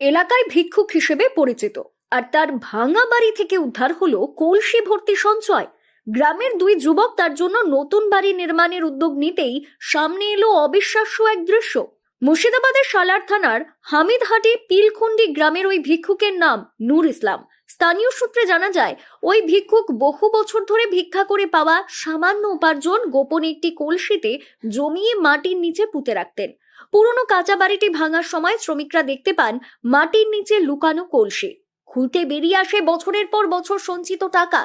এলাকায় ভিক্ষুক হিসেবে পরিচিত। আর তার ভাঙা বাড়ি থেকে উদ্ধার হলো কলসি ভর্তি সঞ্চয়। গ্রামের দুই যুবক তার জন্য নতুন বাড়ি নির্মাণের উদ্যোগ নিতেই সামনে এলো অবিশ্বাস্য এক দৃশ্য। মুর্শিদাবাদের সালার থানার হামিদহাটি পিলখুন্ডি গ্রামের ওই ভিক্ষুকের নাম নূর ইসলাম। স্থানীয় সূত্রে জানা যায় ওই ভিক্ষুক বহু বছর ধরে ভিক্ষা করে পাওয়া সামান্য উপার্জন গোপন একটি কলসিতে জমিয়ে মাটির নিচে পুঁতে রাখতেন। পুরনো কাঁচা বাড়িটি ভাঙার সময় শ্রমিকরা দেখতে পান মাটির নিচে লুকানো কলসি। খুলতে বেরিয়ে আসে বছরের পর বছর সঞ্চিত টাকা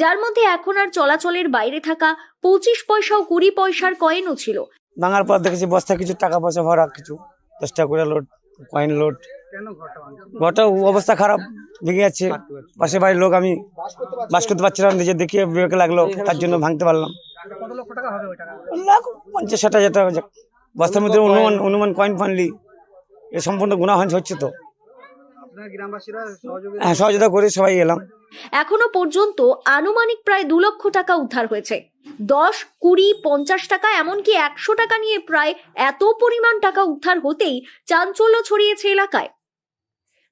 যার মধ্যে এখন আর চলাচলের বাইরে থাকা পঁচিশ পয়সা ও কুড়ি পয়সার কয়েনও ছিল। ভাঙার পর দেখেছি বস্তা কিছু টাকা পয়সা ভরা কিছু দশ টাকা করে লোড কয়েন লোড? ঘরটা অবস্থা খারাপ। ভেঙে যাচ্ছে। পাশে বাড়ির লোক আমি বাস করতে পারছিলাম নিজে দেখিয়ে বিবেকে লাগল তার জন্য ভাঙতে পারলাম। কত লক্ষ টাকা হবে ওই টাকা? লাখ পঞ্চাশ ষাট হাজার টাকা। বস্তার মধ্যে অনুমান অনুমান কয়েন ফানলি এ সম্পূর্ণ গুণা হচ্ছে তো। আপনার গ্রামবাসীরা সহযোগিতা হ্যাঁ সহযোগিতা করে সবাই এলাম। এখনও পর্যন্ত আনুমানিক প্রায় দু লক্ষ টাকা উদ্ধার হয়েছে। দশ কুড়ি পঞ্চাশ টাকা এমনকি একশো টাকা নিয়ে প্রায় এত পরিমাণ টাকা উদ্ধার হতেই চাঞ্চল্য ছড়িয়েছে এলাকায়।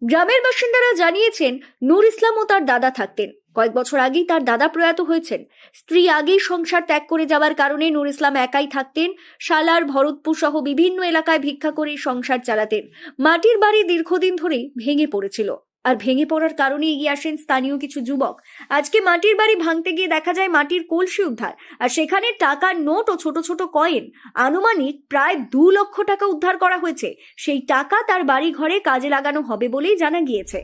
গ্রামের বাসিন্দারা জানিয়েছেন, নূর ইসলাম ও তার দাদা থাকতেন। কয়েক বছর আগেই তার দাদা প্রয়াত হয়েছেন। স্ত্রী আগেই সংসার ত্যাগ করে যাওয়ার কারণে নূর ইসলাম একাই থাকতেন। শালার ভরতপুর সহ বিভিন্ন এলাকায় ভিক্ষা করে সংসার চালাতেন। মাটির বাড়ি দীর্ঘদিন ধরেই ভেঙে পড়েছিল। আর ভেঙে পড়ার কারণে এগিয়ে আসেন স্থানীয় কিছু যুবক। আজকে মাটির বাড়ি ভাঙতে গিয়ে দেখা যায় মাটির কলসি উদ্ধার, আর সেখানে টাকার নোট ও ছোট ছোট কয়েন। আনুমানিক প্রায় দু লক্ষ টাকা উদ্ধার করা হয়েছে। সেই টাকা তার বাড়ি ঘরে কাজে লাগানো হবে বলেই জানা গিয়েছে।